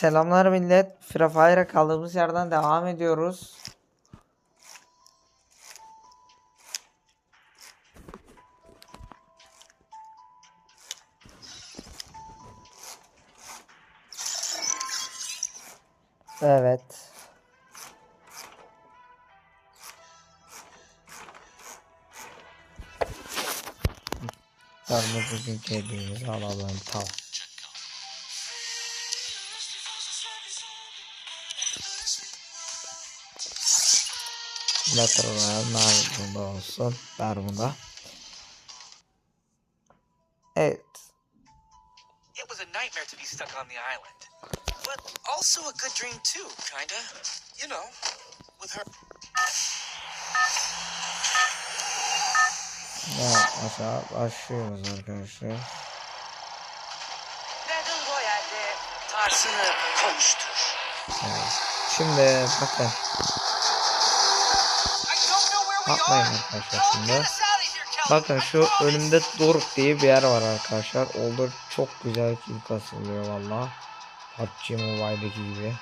Selamlar millet. Free Fire'a kaldığımız yerden devam ediyoruz. Evet. Sarma bugünkü hediyemizi alalım. Tamam. Battle Royale nerede olsun. Ver bunu da. Evet. It was a nightmare to be stuck on the island. But also a good dream too, kinda. You know, with her. Evet, aşağı başlıyoruz arkadaşlar. Battle Royale'de tarzını konuştur. Evet. Şimdi bakın. Are. arkadaşlar şimdi. Bakın şu önümde Doruk diye bir yer var arkadaşlar. Olur çok güzel kill kasılıyor valla. PUBG Mobile'deki gibi.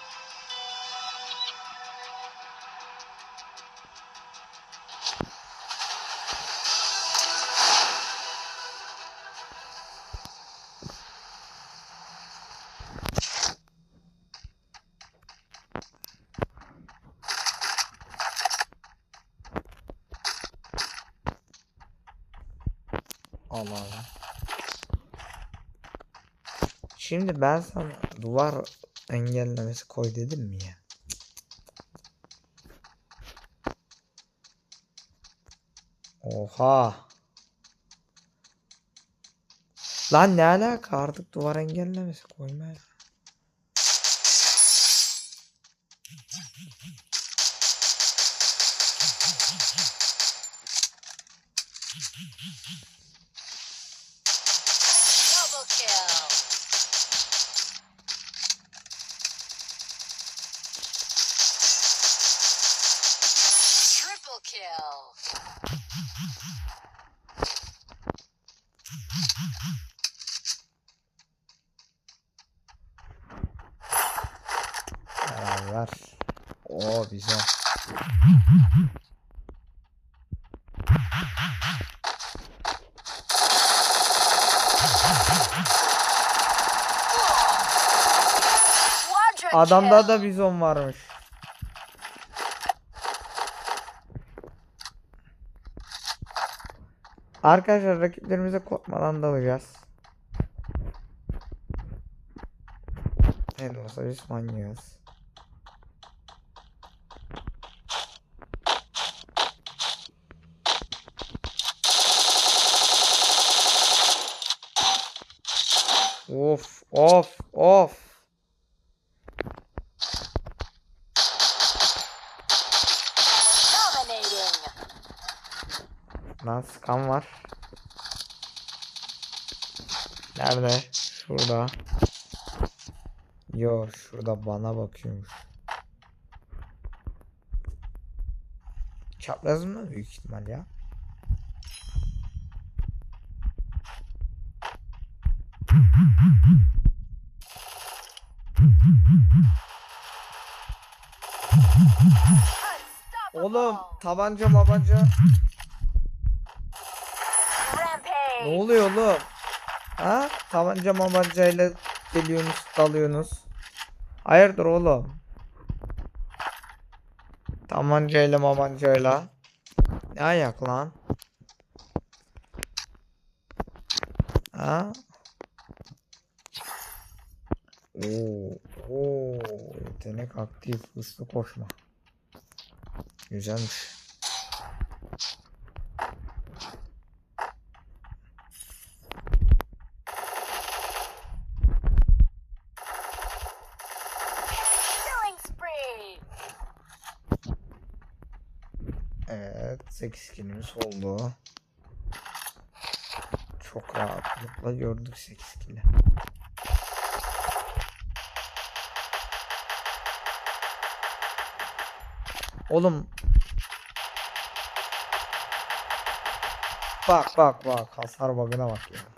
Allah Allah. Şimdi ben sana duvar engellemesi koy dedim mi ya? Oha. Lan ne alaka artık duvar engellemesi koymaya. Kill. Beraber. Oo güzel. Adamda da bizon varmış. Arkadaşlar rakiplerimize korkmadan dalacağız. Ne olsa biz. Of of of. Lan skan var. Nerede? Şurada. Yo şurada bana bakıyormuş. Çapraz mı büyük ihtimal ya? Oğlum tabanca mabanca Rampage. oluyor oğlum? Ha? Tabanca mabancayla geliyorsunuz dalıyorsunuz. Hayırdır oğlum? Tabancayla mabancayla. Ne ayak lan? Ha? Oo, oo, yetenek aktif, hızlı koşma. Güzelmiş. Evet 8 kilimiz oldu. Çok rahatlıkla gördük 8 kili. Oğlum. Bak bak bak hasar bug'ına bak ya.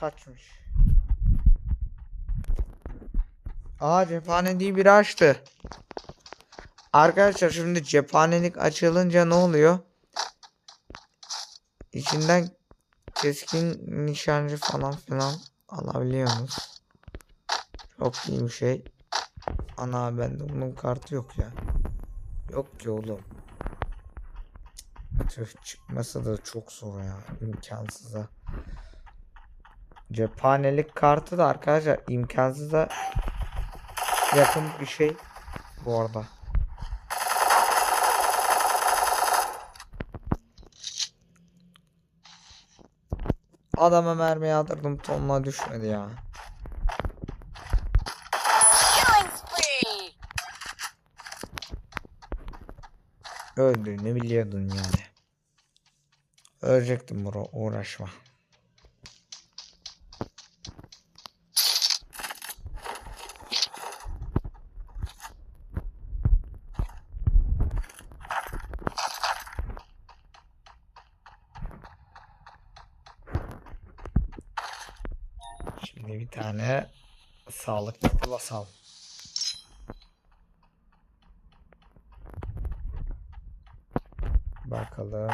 Kaçmış. Aa cephaneliği biri açtı. Arkadaşlar şimdi cephanelik açılınca ne oluyor? İçinden keskin nişancı falan filan alabiliyorsunuz. Çok iyi bir şey. Ana bende bunun kartı yok ya. Yok ki oğlum. Tüh çıkması da çok zor ya. imkansıza. Cephanelik kartı da arkadaşlar imkansıza yakın bir şey bu arada. Adama mermi yağdırdım tonla düşmedi ya. Öldüğünü biliyordun yani. Ölecektim bro uğraşma. Şimdi tane sağlıklı basalım. Bakalım.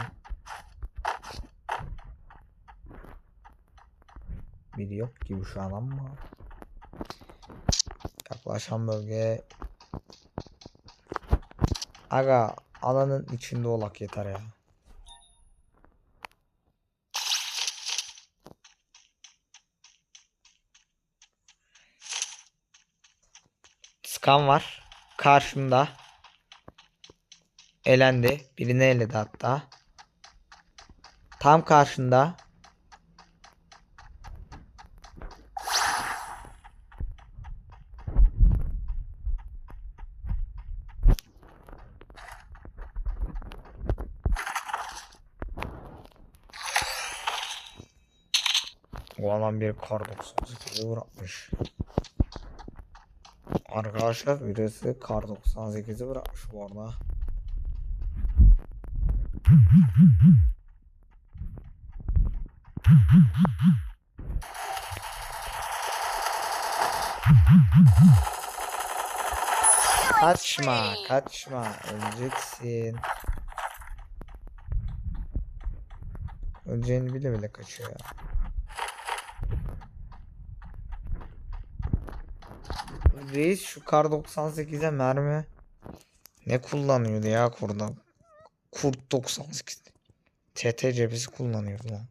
Biri yok gibi şu an ama. Yaklaşan bölge. Aga alanın içinde olak yeter ya. Skan var. Karşımda. Elendi. Birini eledi hatta. Tam karşında. O alan bir kar 98'i bırakmış. Arkadaşlar birisi kar 98'i bırakmış bu arada. Kaçma, kaçma. Öleceksin. Öleceğini bile bile kaçıyor. Reis şu kar 98'e mermi ne kullanıyordu ya kurda? Kurt 98. TT cephesi kullanıyordu lan.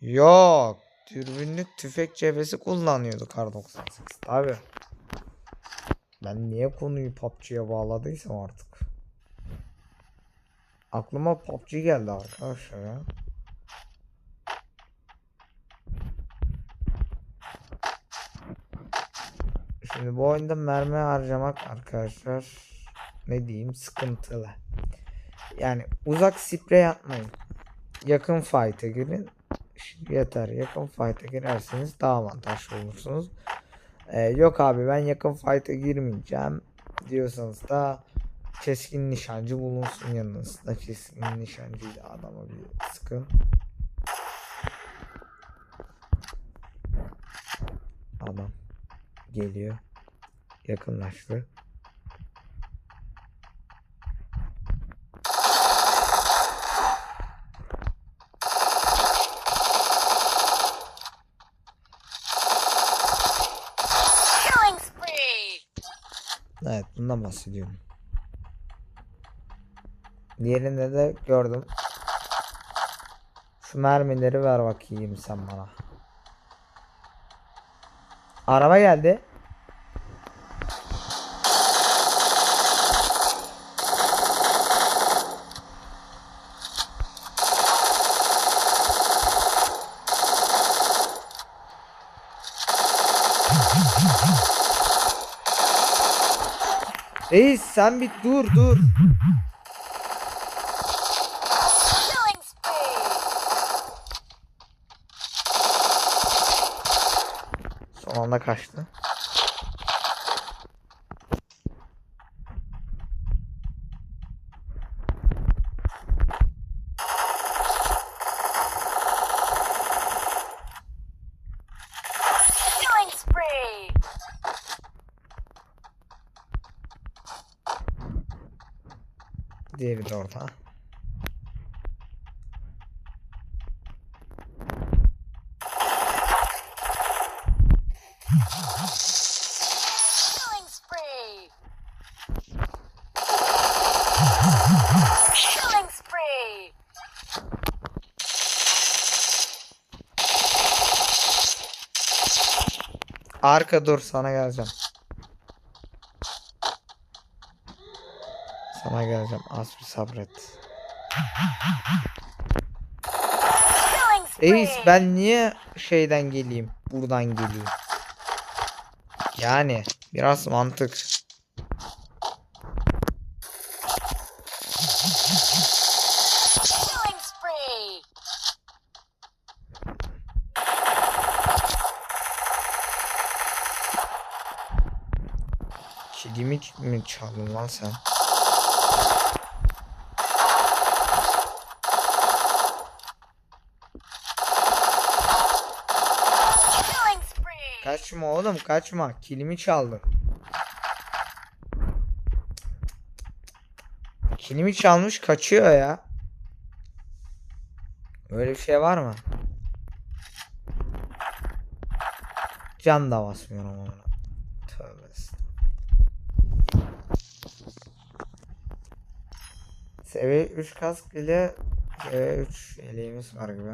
Yok. Dürbünlük tüfek cephesi kullanıyordu kar 98. Tabi. Ben niye konuyu PUBG'ye bağladıysam artık. Aklıma PUBG geldi arkadaşlar ya. Şimdi bu oyunda mermi harcamak arkadaşlar ne diyeyim sıkıntılı. Yani uzak sprey atmayın. Yakın fight'a girin. Yeter yakın fight'a girerseniz daha avantajlı olursunuz. Ee, yok abi ben yakın fight'a girmeyeceğim diyorsanız da keskin nişancı bulunsun yanınızda. Keskin nişancıyla adama bir sıkın. Adam geliyor. Yakınlaştı. Evet bundan bahsediyorum. Diğerinde de gördüm. Şu mermileri ver bakayım sen bana. Araba geldi. Reis sen bir dur dur. Son anda kaçtı. Diğeri de orada. Arka dur sana geleceğim. Sana geleceğim. Az bir sabret. Reis ben niye şeyden geleyim? Buradan geleyim. Yani biraz mantık. Kilimi mi çaldın lan sen? Kaçma oğlum kaçma. Kilimi çaldın. Kilimi çalmış kaçıyor ya. Öyle bir şey var mı? Can da basmıyorum ona. Tövbe estağfurullah. Seviye 3 kask ile seviye 3 eleğimiz var gibi.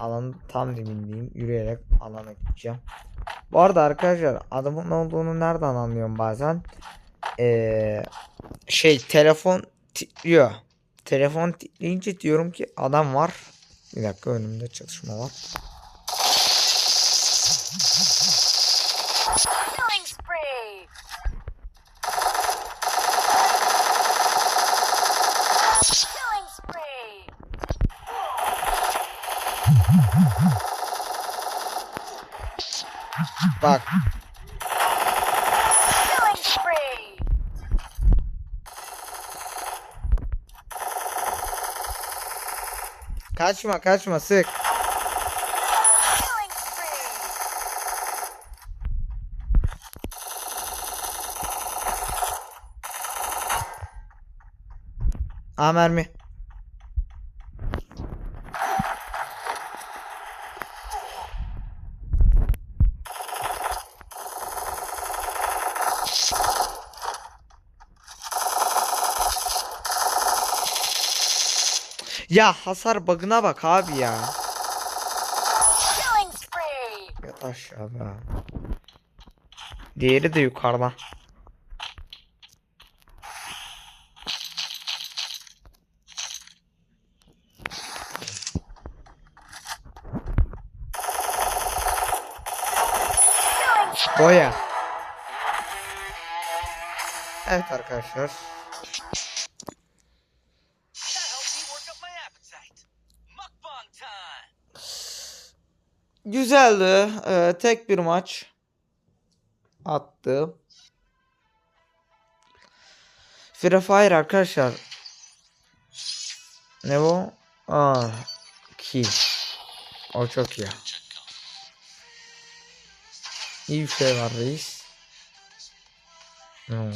Alan tam dibindeyim. Yürüyerek alana gideceğim. Bu arada arkadaşlar adamın olduğunu nereden anlıyorum bazen? Ee, şey telefon titriyor. Telefon titreyince diyorum ki adam var. Bir dakika önümde çalışma var. Bak kaçma kaçma sık. Aa mermi. Ya hasar bug'ına bak abi ya. Yat aşağı be. Diğeri de yukarıda. Boya. Evet arkadaşlar. Güzeldi. Ee, tek bir maç attı. Free Fire arkadaşlar. Ne bu? Aa, kill. O çok iyi. İyi bir şey var reis. Hmm.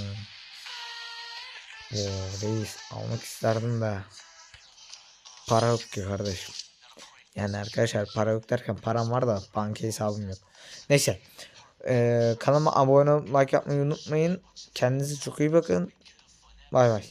Oo, reis almak isterdim de. Para yok ki kardeşim. Yani arkadaşlar para yok derken param var da banka hesabım yok. Neyse. Ee, kanalıma abone olup like yapmayı unutmayın. Kendinize çok iyi bakın. Bay bay.